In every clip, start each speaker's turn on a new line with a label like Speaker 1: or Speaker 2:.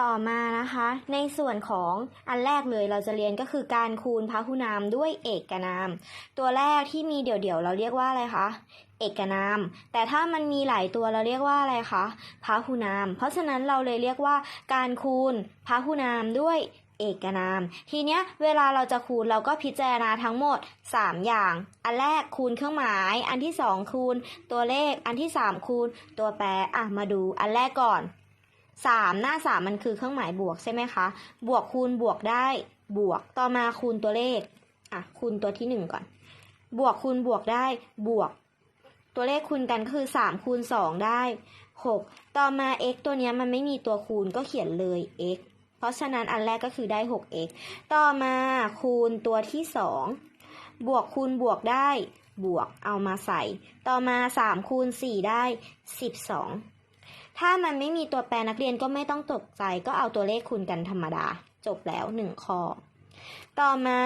Speaker 1: ต่อมานะคะ ในส่วนของอันแรกเลยเราจะเรียนก็คือการคูณพหุนามด้วยเอกนาม ตัวแรกที่มีเดี่ยวๆเราเรียกว่าอะไรคะเอกนาม แต่ถ้ามันมีหลายตัวเราเรียกว่าอะไรคะพหุนาม เพราะฉะนั้นเราเลยเรียกว่าการคูณพหุนามด้วยเอกนาม ทีเนี้ยเวลาเราจะคูณเราก็พิจารณาทั้งหมด 3 อย่าง อันแรกคูณเครื่องหมาย อันที่ 2 คูณ ตัวเลข อันที่ 3 คูณ ตัวแปร อะมาดูอันแรกก่อน สามหน้าสามมันคือเครื่องหมายบวกใช่ไหมคะ บวกคูณบวกได้บวก ต่อมาคูณตัวเลข อะ คูณตัวที่หนึ่งก่อน บวกคูณบวกได้บวก ตัวเลขคูณกันก็คือสามคูณสองได้หกต่อมา x ตัวนี้มันไม่มีตัวคูณก็เขียนเลย x เพราะฉะนั้นอันแรกก็คือได้ 6x ต่อมาคูณตัวที่สองบวกคูณบวกได้บวกเอามาใส่ ต่อมา 3 คูณ 4 ได้ 12 ถ้ามันไม่มีตัวแปรนักเรียนก็ไม่ต้องตกใจ ก็เอาตัวเลขคูณกันธรรมดา จบแล้ว1ข้อ ต่อมา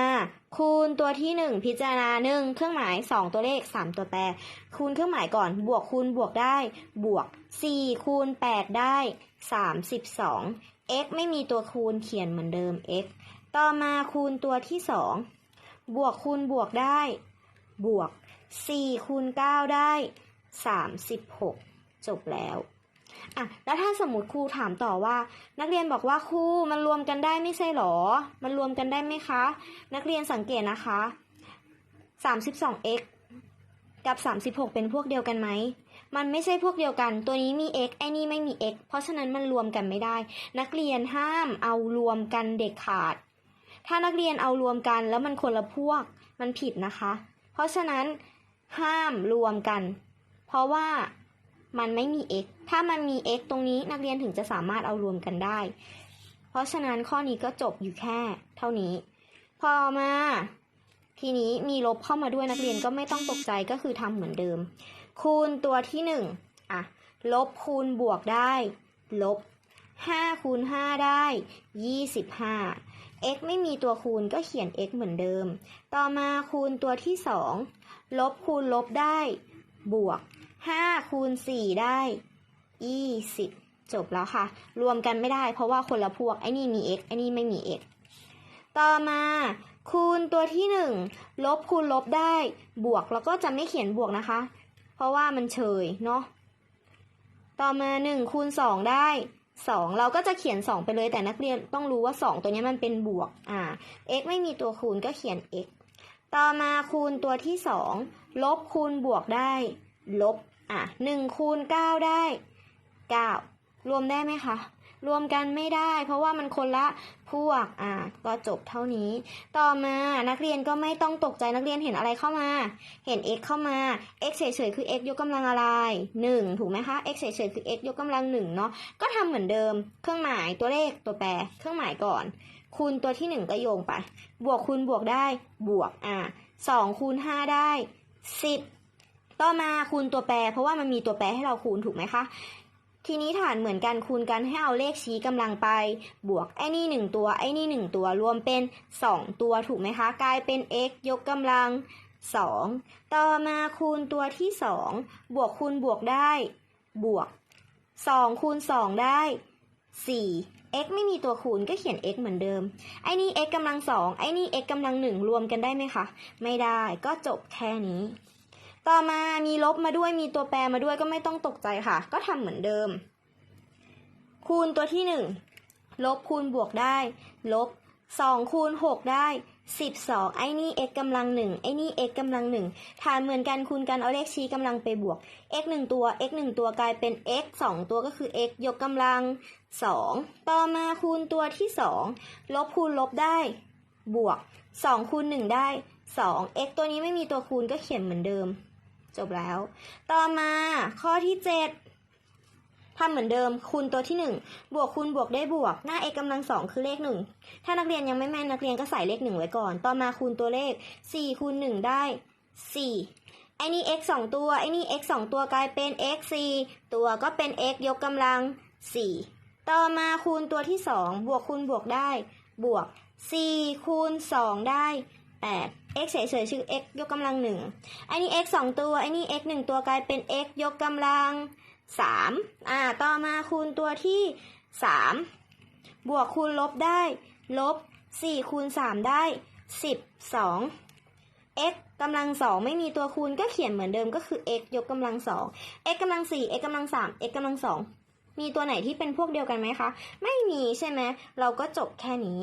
Speaker 1: คูณตัวที่ 1 พิจารณา 1 เครื่องหมาย 2 ตัวเลข 3 ตัวแปร คูณเครื่องหมายก่อน บวกคูณบวกได้ บวก 4 คูณ 8 ได้ 32 x ไม่มีตัวคูณเขียนเหมือนเดิม x ต่อมาคูณตัวที่ 2 บวกคูณบวกได้ บวก 4 คูณ 9 ได้ 36 จบแล้ว อะแล้วถ้าสมมติครูถามต่อว่า นักเรียนบอกว่าครูมันรวมกันได้ไม่ใช่หรอ มันรวมกันได้ไหมคะ นักเรียนสังเกตนะคะ 32x กับ 36 เป็นพวกเดียวกันไหม มันไม่ใช่พวกเดียวกัน ตัวนี้มี x ไอ้นี่ไม่มี x เพราะฉะนั้นมันรวมกันไม่ได้ นักเรียนห้ามเอารวมกันเด็กขาด ถ้านักเรียนเอารวมกันแล้วมันคนละพวก มันผิดนะคะ เพราะฉะนั้นห้ามรวมกัน เพราะว่า มันไม่มี x ถ้ามันมี x ตรงนี้นักเรียนถึงจะสามารถเอารวมกันได้ เพราะฉะนั้นข้อนี้ก็จบอยู่แค่เท่านี้ พอมา ทีนี้มีลบเข้ามาด้วยนักเรียนก็ไม่ต้องตกใจก็คือทำเหมือนเดิม คูณตัวที่หนึ่งอะ ลบคูณบวกได้ ลบห้าคูณห้าได้ยี่สิบห้า x ไม่มีตัวคูณก็เขียน x เหมือนเดิม ต่อมาคูณตัวที่สองลบคูณลบได้ บวก ห้าคูณสี่ได้ยี่สิบจบแล้วค่ะ รวมกันไม่ได้ เพราะว่าคนละพวก ไอ้นี่มี x ไอ้นี่ไม่มี x ต่อมา คูณตัวที่หนึ่งลบคูณลบได้ บวกแล้วก็จะไม่เขียนบวกนะคะ เพราะว่ามันเฉยเนาะ ต่อมาหนึ่งคูณสองได้สองเราก็จะเขียนสองไปเลยแต่นักเรียนต้องรู้ว่าสองตัวนี้มันเป็นบวก อ่า x ไม่มีตัวคูณก็เขียน x ต่อมาคูณตัวที่สองลบคูณบวกได้ ลบ อะหนึ่งคูณเก้าได้เก้ารวมได้ไหมคะ รวมกันไม่ได้ เพราะว่ามันคนละพวกอะก็จบเท่านี้ ต่อมานักเรียนก็ไม่ต้องตกใจนักเรียนเห็นอะไรเข้ามา เห็น x เข้ามา x เฉยๆคือ x ยกกำลังอะไร 1 ถูกไหมคะ x เฉยๆคือ x ยกกำลัง1เนาะก็ทำเหมือนเดิม เครื่องหมายตัวเลขตัวแปร เครื่องหมายก่อน คูณตัวที่ 1 ก็โยงไป บวกคูณบวกได้บวกอะ2คูณ5ได้ 10 ต่อมาคูณตัวแปร เพราะว่ามันมีตัวแปรให้เราคูณถูกไหมคะ ทีนี้ฐานเหมือนกันคูณกันให้เอาเลขชี้กำลังไป บวกไอ้นี่หนึ่งตัวไอ้นี่หนึ่งตัวรวมเป็น 2 ตัวถูกไหมคะ กลายเป็น x ยกกำลัง 2 ต่อมาคูณตัวที่ 2 บวกคูณบวกได้ บวก 2 คูณ 2 ได้ 4 x ไม่มีตัวคูณก็เขียน x เหมือนเดิม ไอ้นี่ x กำลัง2ไอ้นี่ x กำลัง1รวมกันได้ไหมคะ ไม่ได้ก็จบแค่นี้ ต่อมามีลบมาด้วยมีตัวแปรมาด้วยก็ไม่ต้องตกใจค่ะ ก็ทำเหมือนเดิม คูณตัวที่หนึ่งลบคูณบวกได้ ลบสองคูณหกได้สิบสองไอ้นี่ x กำลังหนึ่งไอ้นี่ x กำลังหนึ่งฐานเหมือนกันคูณกันเอาเลขชี้กำลังไปบวก x หนึ่งตัว x หนึ่งตัวกลายเป็น x สองตัวก็คือ x ยกกำลังสองต่อมาคูณตัวที่สองลบคูณลบได้บวกสองคูณหนึ่งได้สอง x ตัวนี้ไม่มีตัวคูณก็เขียนเหมือนเดิม จบแล้ว ต่อมาข้อที่7ทำเหมือนเดิมคูณตัวที่ 1 บวกคูณบวกได้บวก หน้า x กำลังสองคือเลข 1 ถ้านักเรียนยังไม่แม่นนักเรียนก็ใส่เลข 1 ไว้ก่อน ต่อมาคูณตัวเลข 4 คูณ 1 ได้ 4 ไอ้นี่ x 2 ตัว ไอ้นี่ x 2 ตัวกลายเป็น x 4 ตัวก็เป็น x ยกกำลัง 4 ต่อมาคูณตัวที่ 2 บวกคูณบวกได้ บวก 4 คูณ 2 ได้ 8 x เฉยๆชื่อ x ยกกำลังหนึ่งไอ้นี่ x สองตัวไอ้นี่ x หนึ่งตัวกลายเป็น x ยกกำลังสามอ่า ต่อมาคูณตัวที่สามบวกคูณลบได้ลบ4คูณ3ได้12 x กำลังสองไม่มีตัวคูณก็เขียนเหมือนเดิมก็คือ x ยกกำลังสอง x กำลังสี่ x กำลังสาม x กำลังสองมีตัวไหนที่เป็นพวกเดียวกันไหมคะ ไม่มีใช่ไหม เราก็จบแค่นี้